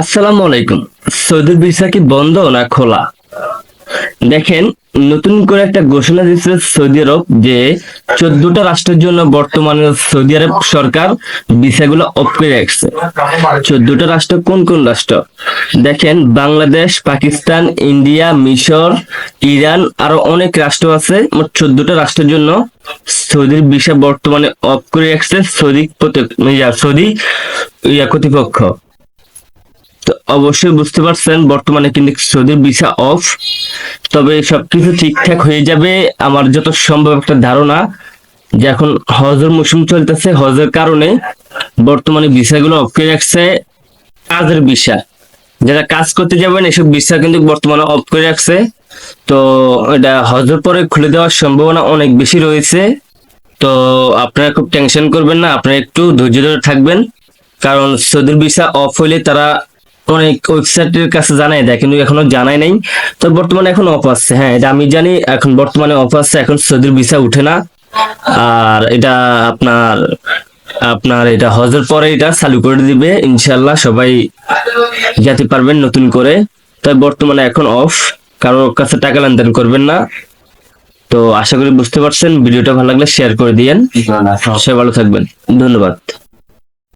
আসসালামু আলাইকুম। সৌদির ভিসা কি বন্ধ না খোলা? দেখেন, নতুন করে একটা ঘোষণা দিচ্ছে সৌদি আরব যে চোদ্দটা রাষ্ট্রের জন্য বর্তমানে সৌদি আরব সরকার ভিসাগুলো অফ করে রাখছে। চোদ্দটা রাষ্ট্র কোন কোন রাষ্ট্র? দেখেন, বাংলাদেশ, পাকিস্তান, ইন্ডিয়া, মিশর, ইরান আরও অনেক রাষ্ট্র আছে। মোট চোদ্দটা রাষ্ট্রের জন্য সৌদির ভিসা বর্তমানে অফ করে রাখছে সৌদি সৌদি ইয়া কর্তৃপক্ষ। অবশ্যই বুঝতে পারছেন, বর্তমানে কিন্তু সৌদির ভিসা অফ তবে সবকিছু ঠিকঠাক হয়ে যাবে। আমার যত সম্ভব একটা ধারণা যে এখন হজের মৌসুম চলতেছে। হজের কারণে বর্তমানে ভিসাগুলো অফ করে রাখছে কাজের ভিসা যারা কাজ করতে যাবেন, এসব ভিসা কিন্তু বর্তমানে অফ করে রাখছে। তো এটা হজের পরে খুলে দেওয়ার সম্ভাবনা অনেক বেশি রয়েছে। তো আপনারা খুব টেনশন করবেন না, আপনারা একটু ধৈর্য ধরে থাকবেন। কারণ সৌদির ভিসা অফ হইলে তারা অনেক ওয়েবসাইটের কাছে জানাই দেয় কিন্তু এখনও জানাই নাই। তো বর্তমানে এখন অফ আছে। হ্যাঁ এটা আমি জানি এখন বর্তমানে অফ আছে এখন সৌদির ভিসা উঠে না। আর এটা আপনার আপনার এটা হজের পরে এটা চালু করে দিবে ইনশাল্লাহ সবাই যেতে পারবেন নতুন করে। তাই বর্তমানে এখন অফ কারোর কাছে টাকা লেনদেন করবেন না। তো আশা করি বুঝতে পারছেন ভিডিওটা ভালো লাগলে শেয়ার করে দিয়েন। সবাই ভালো থাকবেন। ধন্যবাদ।